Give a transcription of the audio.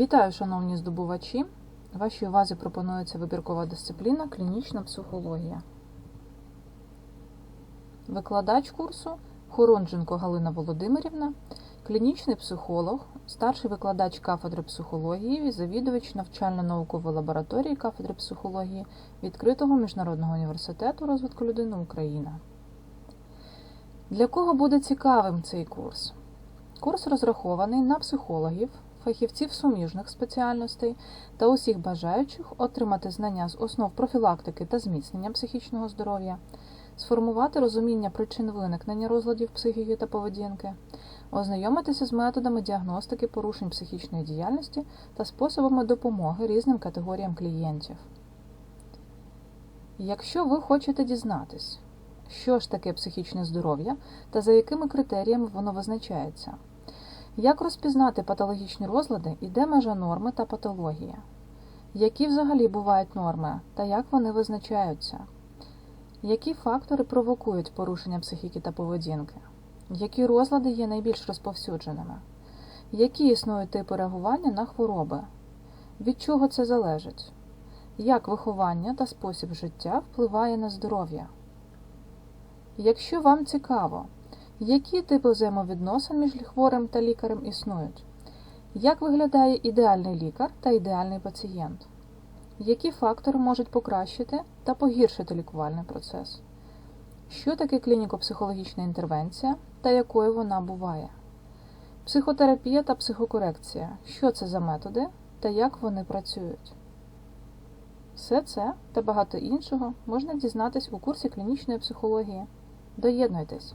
Вітаю, шановні здобувачі! Вашій увазі пропонується вибіркова дисципліна клінічна психологія. Викладач курсу Хоронженко Галина Володимирівна, клінічний психолог, старший викладач кафедри психології і завідувач навчально-наукової лабораторії кафедри психології Відкритого міжнародного університету розвитку людини Україна. Для кого буде цікавим цей курс? Курс розрахований на психологів, фахівців суміжних спеціальностей та усіх бажаючих отримати знання з основ профілактики та зміцнення психічного здоров'я, сформувати розуміння причин виникнення розладів психіки та поведінки, ознайомитися з методами діагностики порушень психічної діяльності та способами допомоги різним категоріям клієнтів. Якщо ви хочете дізнатись, що ж таке психічне здоров'я та за якими критеріями воно визначається, як розпізнати патологічні розлади і де межа норми та патології? Які взагалі бувають норми та як вони визначаються? Які фактори провокують порушення психіки та поведінки? Які розлади є найбільш розповсюдженими? Які існують типи реагування на хвороби? Від чого це залежить? Як виховання та спосіб життя впливає на здоров'я? Якщо вам цікаво, які типи взаємовідносин між хворим та лікарем існують? Як виглядає ідеальний лікар та ідеальний пацієнт? Які фактори можуть покращити та погіршити лікувальний процес? Що таке клініко-психологічна інтервенція та якою вона буває? Психотерапія та психокорекція що це за методи та як вони працюють? Все це та багато іншого можна дізнатись у курсі клінічної психології. Доєднуйтесь!